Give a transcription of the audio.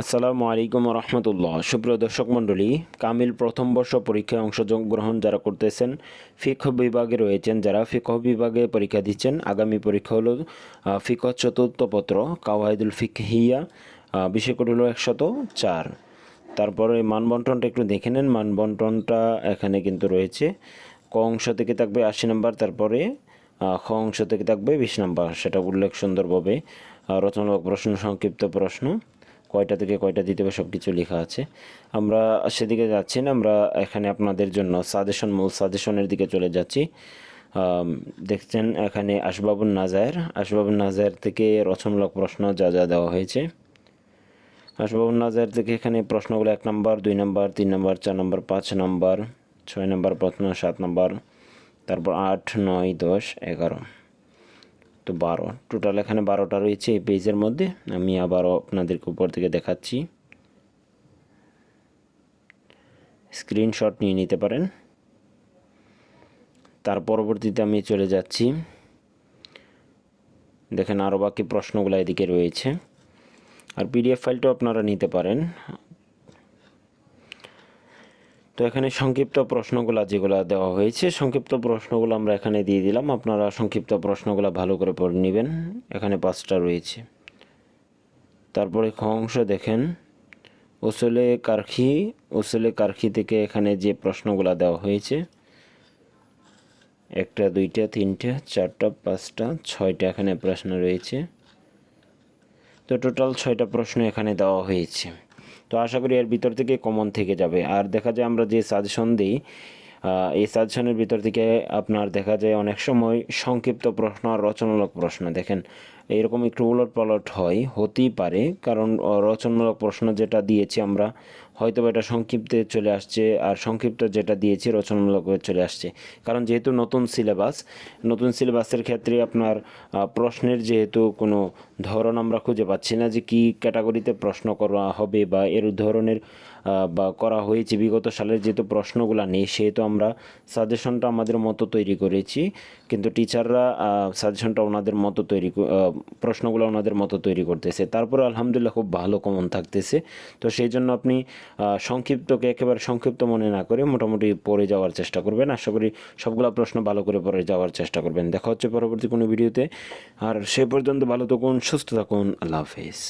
আসসালামু আলাইকুম রহমতুল্লাহ। সুপ্রিয় দর্শক মণ্ডলী কামিল প্রথম বর্ষ পরীক্ষায় অংশগ্রহণ যারা করতেছেন ফিকহ বিভাগে রয়েছেন যারা। ফিকহ বিভাগে পরীক্ষা দিচ্ছেন। আগামী পরীক্ষা হলো ফিকহ চতুর্থ পত্র কাওয়াইদুল ফিকহিয়া আহ, বিষয় কোড হলো একশত চার। তারপরে মানবন্টনটা একটু দেখে নেন। মানবন্টনটা এখানে কিন্তু রয়েছে। ক অংশ থেকে থাকবে আশি নম্বর তারপরে খ অংশ থেকে থাকবে বিশ নম্বর। সেটা উল্লেখ সুন্দরভাবে রচনামূলক প্রশ্ন সংক্ষিপ্ত প্রশ্ন। কয়টা থেকে কয়টা দিতে হবে সব কিছু লেখা আছে। আমরা সেদিকে যাচ্ছি না, আমরা এখানে আপনাদের জন্য সাজেশন মূল সাজেশনের দিকে চলে যাচ্ছি। দেখছেন এখানে আসবাবুন নাজায়ের। আসবাবুন নাজায়ের থেকে রচনামূলক প্রশ্ন যা যা দেওয়া হয়েছে। আসবাবুন নাজায়ের থেকে এখানে প্রশ্নগুলো এক নম্বর, দুই নম্বর, তিন নম্বর, চার নম্বর, পাঁচ নম্বর, ছয় নম্বর প্রশ্ন, সাত নম্বর, তারপর আট, নয়, দশ, এগারো। তো বারো। টোটাল এখানে বারোটা রয়েছে এই পেজের মধ্যে। আমি আবারও আপনাদেরকে উপর থেকে দেখাচ্ছি। স্ক্রিনশট নিয়ে নিতে পারেন। তার পরবর্তীতে আমি চলে যাচ্ছি। দেখেন আরও বাকি প্রশ্নগুলো এদিকে রয়েছে। আর পিডিএফ ফাইলটাও আপনারা নিতে পারেন। তো এখানে সংক্ষিপ্ত প্রশ্নগুলো যেগুলো দেওয়া হয়েছে, সংক্ষিপ্ত প্রশ্নগুলো আমরা এখানে দিয়ে দিলাম। আপনারা সংক্ষিপ্ত প্রশ্নগুলো ভালো করে পড়ে নেবেন। এখানে পাঁচটা রয়েছে। তারপরে খ অংশ দেখেন। ওসলে কারখি ওসলে কারখি থেকে এখানে যে প্রশ্নগুলো দেওয়া হয়েছে, একটা, দুইটা, তিনটা, চারটা, পাঁচটা, ছয়টা এখানে প্রশ্ন রয়েছে। তো টোটাল ছয়টা প্রশ্ন এখানে দেওয়া হয়েছে। তো আশা করি এর ভিতর থেকে কমন থেকে যাবে। আর দেখা যায় আমরা যে সাজেশন দিই এই সাজেশনের ভিতর থেকে আপনার দেখা যায় অনেক সময় সংক্ষিপ্ত প্রশ্ন আর রচনামূলক প্রশ্ন। দেখেন এরকম একটু উলট পালট হয়, হতেই পারে। কারণ রচনামূলক প্রশ্ন যেটা দিয়েছি আমরা হয়তো এটা সংক্ষিপ্তে চলে আসছে, আর সংক্ষিপ্ত যেটা দিয়েছি রচনামূলক চলে আসছে। কারণ যেহেতু নতুন সিলেবাস, নতুন সিলেবাসের ক্ষেত্রে আপনার প্রশ্নের যেহেতু কোনো ধরন আমরা খুঁজে পাচ্ছি না যে কী ক্যাটাগরিতে প্রশ্ন করা হবে বা এর ধরনের বা করা হয়েছে। বিগত সালের যেহেতু প্রশ্নগুলো নেই, সেহেতু আমরা সাজেশনটা আমাদের মতো তৈরি করেছি। কিন্তু টিচাররা সাজেশনটা ওনাদের মতো তৈরি প্রশ্নগুলো ওনাদের মতো তৈরি করতেছে। তারপরে আলহামদুলিল্লাহ খুব ভালো কমন থাকতেছে। তো সেই জন্য আপনি সংক্ষিপ্তকে একেবারে সংক্ষিপ্ত মনে না করে মোটামুটি পড়ে যাওয়ার চেষ্টা করবেন। আশা করি সবগুলো প্রশ্ন ভালো করে পড়ে যাওয়ার চেষ্টা করবেন। দেখা হচ্ছে পরবর্তী কোনো ভিডিওতে। আর সে পর্যন্ত ভালো থাকুন, সুস্থ থাকুন, আল্লাহ হাফেজ।